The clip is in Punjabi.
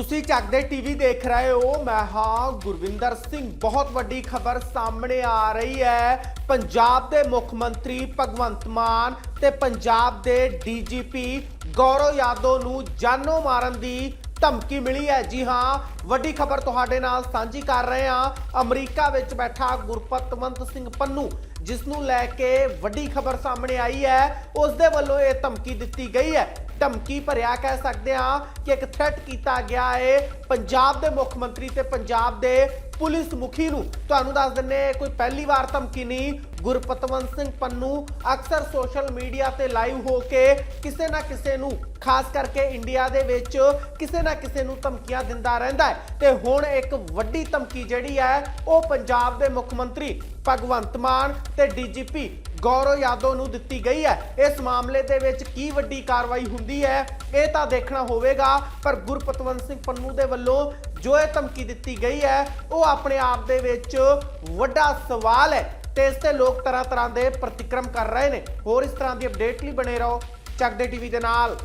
ਤੁਸੀਂ ਚੱਕਦੇ ਟੀਵੀ ਦੇਖ ਰਹੇ ਹੋ। ਮੈਂ ਹਾਂ ਗੁਰਵਿੰਦਰ ਸਿੰਘ। ਬਹੁਤ ਵੱਡੀ ਖਬਰ ਸਾਹਮਣੇ ਆ ਰਹੀ ਹੈ। ਪੰਜਾਬ ਦੇ ਮੁੱਖ ਮੰਤਰੀ ਭਗਵੰਤ ਮਾਨ ਤੇ ਪੰਜਾਬ ਦੇ ਡੀਜੀਪੀ ਗੌਰਵ ਯਾਦਵ ਨੂੰ ਜਾਨੋਂ ਮਾਰਨ ਦੀ ਧਮਕੀ ਮਿਲੀ ਹੈ। ਜੀ ਹਾਂ, ਵੱਡੀ ਖਬਰ ਤੁਹਾਡੇ ਨਾਲ ਸਾਂਝੀ ਕਰ ਰਹੇ ਹਾਂ। ਅਮਰੀਕਾ ਵਿੱਚ ਬੈਠਾ ਗੁਰਪਤਵੰਤ ਸਿੰਘ ਪੰਨੂ ਜਿਸ ਨੂੰ ਲੈ ਕੇ ਵੱਡੀ ਖਬਰ ਸਾਹਮਣੇ ਆਈ ਹੈ। ਉਸ ਦੇ ਵੱਲੋਂ ਇਹ ਧਮਕੀ ਦਿੱਤੀ ਗਈ ਹੈ। ਧਮਕੀ ਭਰਿਆ ਕਹਿ ਸਕਦੇ ਹਾਂ ਕਿ ਇੱਕ ਥ੍ਰੈਟ ਕੀਤਾ ਗਿਆ ਹੈ ਪੰਜਾਬ ਦੇ ਮੁੱਖ ਮੰਤਰੀ ਤੇ ਪੰਜਾਬ ਦੇ ਪੁਲਿਸ ਮੁਖੀ ਨੂੰ। ਤੁਹਾਨੂੰ ਦੱਸ ਦਿੰਨੇ ਇਹ ਕੋਈ ਪਹਿਲੀ ਵਾਰ ਧਮਕੀ ਨਹੀਂ ਗੁਰਪਤਵੰਤ ਸਿੰਘ ਪੰਨੂ ਅਕਸਰ ਸੋਸ਼ਲ ਮੀਡੀਆ ਤੇ ਲਾਈਵ ਹੋ ਕੇ ਕਿਸੇ ਨਾ ਕਿਸੇ ਨੂੰ, ਖਾਸ ਕਰਕੇ ਇੰਡੀਆ ਦੇ ਵਿੱਚ ਕਿਸੇ ਨਾ ਕਿਸੇ ਨੂੰ ਧਮਕੀਆਂ ਦਿੰਦਾ ਰਹਿੰਦਾ ਹੈ। ਤੇ ਹੁਣ ਇੱਕ ਵੱਡੀ ਧਮਕੀ ਜਿਹੜੀ ਹੈ, ਉਹ ਪੰਜਾਬ ਦੇ ਮੁੱਖ ਮੰਤਰੀ ਭਗਵੰਤ ਮਾਨ ਤੇ ਡੀਜੀਪੀ ਗੌਰਵ ਯਾਦਵ ਨੂੰ ਦਿੱਤੀ ਗਈ ਹੈ। ਇਸ ਮਾਮਲੇ ਦੇ ਵਿੱਚ ਕੀ ਵੱਡੀ ਕਾਰਵਾਈ ਹੁੰਦੀ ਹੈ, ਇਹ ਤਾਂ ਦੇਖਣਾ ਹੋਵੇਗਾ, ਪਰ ਗੁਰਪਤਵੰਤ ਸਿੰਘ ਪੰਨੂ ਦੇ ਵੱਲੋਂ ਜੋ ਇਹ ਧਮਕੀ ਦਿੱਤੀ ਗਈ ਹੈ, ਉਹ ਆਪਣੇ ਆਪ ਦੇ ਵਿੱਚ ਵੱਡਾ ਸਵਾਲ ਹੈ। ਤੇ ਇਸ ਤੇ ਲੋਕ ਤਰ੍ਹਾਂ ਤਰ੍ਹਾਂ ਦੇ ਪ੍ਰਤੀਕਰਮ ਕਰ ਰਹੇ ਨੇ। ਹੋਰ ਇਸ ਤਰ੍ਹਾਂ ਦੀ ਅਪਡੇਟ ਲਈ ਬਣੇ ਰਹੋ। ਚੱਕਦੇ ਟੀਵੀ ਦੇ ਨਾਲ।